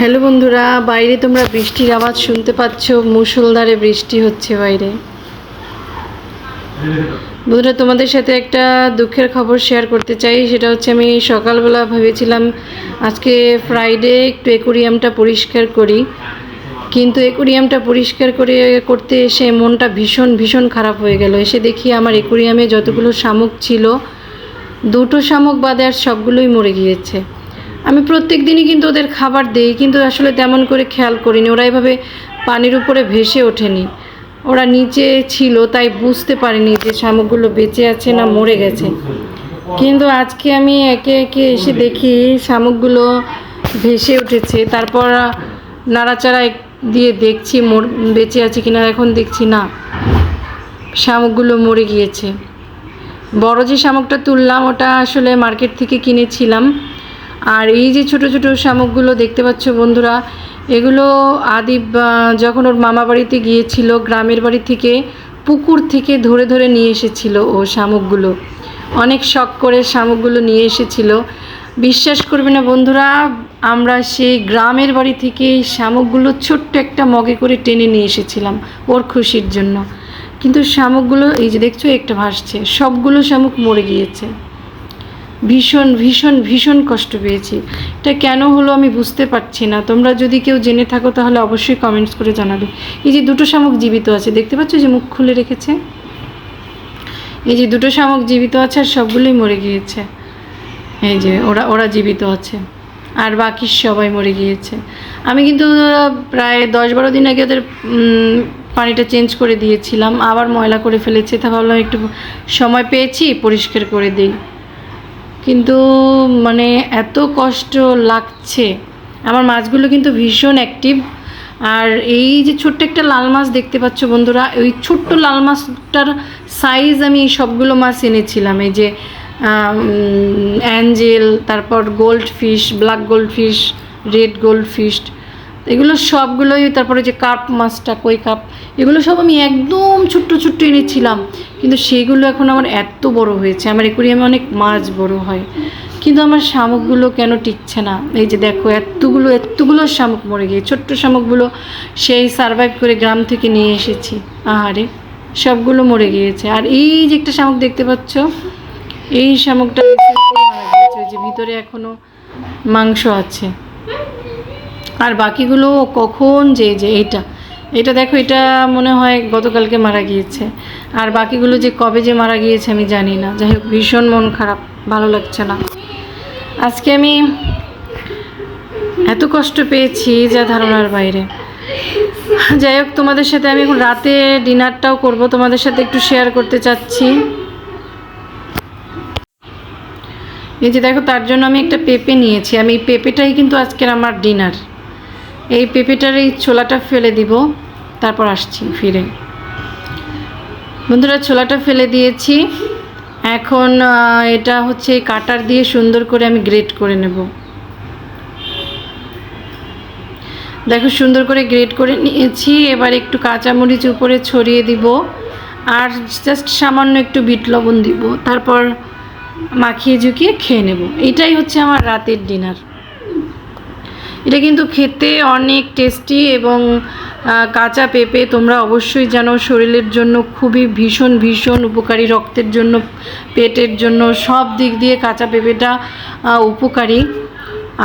Hello বন্ধুরা, বাইরে তোমরা বৃষ্টির আওয়াজ শুনতে পাচ্ছ, মুষলধারে বৃষ্টি হচ্ছে বাইরে। বন্ধুরা, তোমাদের সাথে একটা দুঃখের খবর শেয়ার করতে চাই, সেটা হচ্ছে আমি সকালবেলা ভেবেছিলাম আজকে ফ্রাইডে একটু অ্যাকোরিয়ামটা পরিষ্কার করি, কিন্তু অ্যাকোরিয়ামটা পরিষ্কার করে করতে এসে মনটা ভীষণ ভীষণ খারাপ হয়ে গেল। এসে দেখি আমার অ্যাকোরিয়ামে যতগুলো শামুক ছিল, দুটো শামুক বাদে আর সবগুলোই মরে গিয়েছে। আমি প্রত্যেক দিনই কিন্তু ওদের খাবার দিই, কিন্তু আসলে তেমন করে খেয়াল করিনি। ওরা এভাবে পানির উপরে ভেসে ওঠেনি। ওরা নিচে ছিল, তাই বুঝতে পারিনি যে শামুকগুলো বেঁচে আছে না মরে গেছে। কিন্তু আজকে আমি একে একে এসে দেখি শামুকগুলো ভেসে উঠেছে। তারপর নাড়াচাড়া দিয়ে দেখছি মোর, বেঁচে আছে কিনা, এখন দেখছি না। শামুকগুলো মরে গিয়েছে। বড় যে শামুকটা তুললাম, ওটা আসলে মার্কেট থেকে কিনেছিলাম। আর এই যে ছোট ছোট শামুকগুলো দেখতে পাচ্ছ বন্ধুরা, এগুলো আদি যখন ওর মামা বাড়িতে গিয়েছিল, গ্রামের বাড়ি থেকে পুকুর থেকে ধরে ধরে নিয়ে এসেছিল ও শামুকগুলো। অনেক শখ করে শামুকগুলো নিয়ে এসেছিল। বিশ্বাস করবে না বন্ধুরা, আমরা সেই গ্রামের বাড়ি থেকে শামুকগুলো ছোট্ট একটা মগে করে টেনে নিয়ে এসেছিলাম ওর খুশির জন্য। কিন্তু শামুকগুলো, এই যে দেখছ, একটা ভাসছে। সবগুলো শামুক মরে গিয়েছে। ভীষণ ভীষণ ভীষণ কষ্ট পেয়েছি। এটা কেন হলো আমি বুঝতে পারছি না। তোমরা যদি কেউ জেনে থাকো তাহলে অবশ্যই কমেন্টস করে জানাবে। এই যে দুটো শামুক জীবিত আছে, দেখতে পাচ্ছ যে মুখ খুলে রেখেছে? এই যে দুটো শামুক জীবিত আছে আর সবগুলোই মরে গিয়েছে। এই যে ওরা ওরা জীবিত আছে আর বাকি সবাই মরে গিয়েছে। আমি কিন্তু প্রায় দশ বারো দিন আগে ওদের পানিটা চেঞ্জ করে দিয়েছিলাম। আবার ময়লা করে ফেলেছে। তা ভাবলাম একটু সময় পেয়েছি, পরিষ্কার করে দিই। কিন্তু মানে এত কষ্ট লাগছে। আমার মাছগুলো কিন্তু ভীষণ অ্যাক্টিভ আর এই যে ছোট্ট একটা লাল মাছ দেখতে পাচ্ছ বন্ধুরা, ওই ছোট্ট লাল মাছটার সাইজ আমি এই সবগুলো মাছ এনেছিলাম। এই যে অ্যাঞ্জেল তারপর goldfish black goldfish red goldfish এগুলো সবগুলোই তারপরে যে কাপ মাছটা, কই কাপ, এগুলো সব আমি একদম ছোট্ট ছোট্ট এনেছিলাম। কিন্তু সেগুলো এখন আমার এত বড় হয়েছে, আমার একুরিয়ামে অনেক মাছ বড় হয়। কিন্তু আমার শামুকগুলো কেন টিকছে না? এই যে দেখো, এতগুলো এতগুলো শামুক মরে গিয়ে ছোট্ট শামুকগুলো সেই সারভাইভ করে গ্রাম থেকে নিয়ে এসেছি। আহারে, সবগুলো মরে গিয়েছে। আর এই যে একটা শামুক দেখতে পাচ্ছ, এই শামুকটা যে ভিতরে এখনও মাংস আছে। আর বাকিগুলো কখন, যে যে এটা এটা দেখো, এটা মনে হয় গতকালকে মারা গিয়েছে। আর বাকিগুলো যে, কবে যে মারা গিয়েছে আমি জানি না। যাই হোক, ভীষণ মন খারাপ, ভালো লাগছে না। আজকে আমি এত কষ্ট পেয়েছি যা ধারণার বাইরে। যাই হোক, তোমাদের সাথে আমি এখন রাতে ডিনারটাও করব। তোমাদের সাথে একটু শেয়ার করতে চাচ্ছি। এই যে, দেখো, তার জন্য আমি একটা পেঁপে নিয়েছি। আমি পেঁপেটাই কিন্তু আজকের আমার ডিনার। এই পেঁপেটার এই ছোলাটা ফেলে দিব, তারপর আসছি ফিরে। বন্ধুরা, ছোলাটা ফেলে দিয়েছি। এখন এটা হচ্ছে কাটার দিয়ে সুন্দর করে আমি গ্রেট করে নেব। দেখো, সুন্দর করে গ্রেট করে নিয়েছি। এবার একটু কাঁচামরিচ উপরে ছড়িয়ে দিব। আর জাস্ট সামান্য একটু বিট লবণ দিব। তারপর মাখিয়ে ঝুঁকিয়ে খেয়ে নেব। এটাই হচ্ছে আমার রাতের ডিনার। এটা কিন্তু খেতে অনেক টেস্টি এবং কাঁচা পেঁপে তোমরা অবশ্যই জানো শরীরের জন্য খুবই ভীষণ ভীষণ উপকারী, রক্তের জন্য, পেটের জন্য সব দিক দিয়ে কাঁচা পেঁপেটা উপকারী।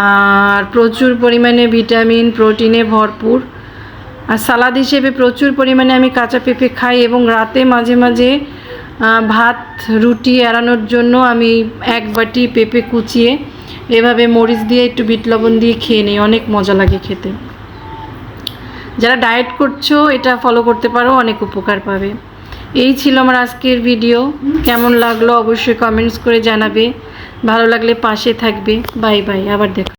আর প্রচুর পরিমাণে ভিটামিন, প্রোটিনে ভরপুর। আর সালাদ হিসেবে প্রচুর পরিমাণে আমি কাঁচা পেঁপে খাই এবং রাতে মাঝে মাঝে ভাত, রুটি এড়ানোর জন্য আমি এক বাটি পেঁপে কুচিয়ে এভাবে মরিচ দিয়ে একটু বিট লবণ দিয়ে খেয়ে নিই, অনেক মজা লাগে খেতে। যারা ডায়েট করছ, এটা ফলো করতে পারো, অনেক উপকার পাবে। এই ছিল আমার আজকের ভিডিও কেমন লাগল অবশ্যই কমেন্টস করে জানাবে। ভালো লাগলে পাশে থাকবে। বাই বাই আবার দেখো